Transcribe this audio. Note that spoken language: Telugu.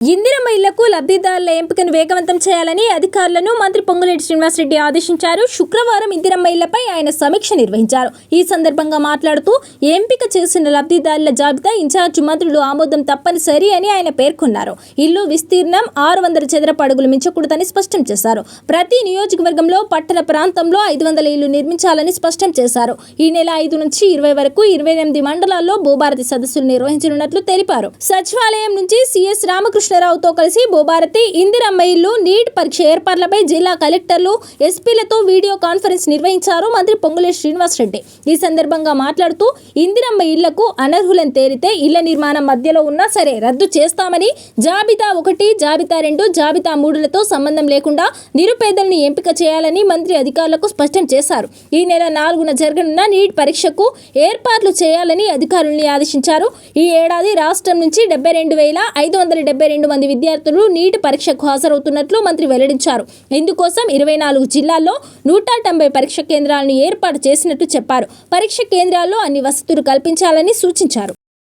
ఇందిరమ్మ ఇళ్ళకు లబ్ధిదారుల ఎంపికను వేగవంతం చేయాలని అధికారులను మంత్రి పొంగులేటి శ్రీనివాసరెడ్డి ఆదేశించారు. శుక్రవారం ఇందిరమ్మ ఇళ్ళపై ఆయన సమీక్ష నిర్వహించారు. ఈ సందర్భంగా మాట్లాడుతూ ఎంపిక చేసిన లబ్ధిదారుల జాబితా ఇన్ఛార్జ్ మంత్రులు ఆమోదం తప్పనిసరి అని ఆయన పేర్కొన్నారు. ఇల్లు విస్తీర్ణం ఆరు వందల చదరపు అడుగులు మించకూడదని స్పష్టం చేశారు. ప్రతి నియోజకవర్గంలో పట్టణ ప్రాంతంలో ఐదు వందల ఇల్లు నిర్మించాలని స్పష్టం చేశారు. ఈ నెల ఐదు నుంచి ఇరవై వరకు ఇరవై ఎనిమిది మండలాల్లో భూభారతి సదస్సులు నిర్వహించనున్నట్లు తెలిపారు. సచివాలయం నుంచి సిఎస్ రామకృష్ణరావుతో కలిసి భూభారతి ఇందిరమ్మ ఇల్లు నీట్ పరీక్ష ఏర్పాట్లపై జిల్లా కలెక్టర్లు ఎస్పీలతో వీడియో కాన్ఫరెన్స్ నిర్వహించారు మంత్రి పొంగులేటి శ్రీనివాసరెడ్డి ఈ సందర్భంగా మాట్లాడుతూ ఇందిరమ్మ ఇళ్ళకు అనర్హులను తేలితే ఇళ్ళ నిర్మాణం మధ్యలో ఉన్నా సరే రద్దు చేస్తామని జాబితా ఒకటి జాబితా రెండు జాబితా మూడులతో సంబంధం లేకుండా నిరుపేదల్ని ఎంపిక చేయాలని మంత్రి అధికారులకు స్పష్టం చేశారు. ఈ నెల నాలుగున జరగనున్న నీట్ పరీక్షకు ఏర్పాట్లు చేయాలని అధికారుల్ని ఆదేశించారు. ఈ ఏడాది రాష్ట్రం నుంచి డెబ్బై రెండు వేల ఐదు వందల డెబ్బై రెండు మంది విద్యార్థులు విద్యార్థులు నీట్ పరీక్షకు హాజరవుతున్నట్లు మంత్రి వెల్లడించారు. ఇందుకోసం ఇరవై నాలుగు జిల్లాల్లో నూట తొంభై పరీక్ష కేంద్రాలను ఏర్పాటు చేసినట్టు చెప్పారు. పరీక్ష కేంద్రాల్లో అన్ని వసతులు కల్పించాలని సూచించారు.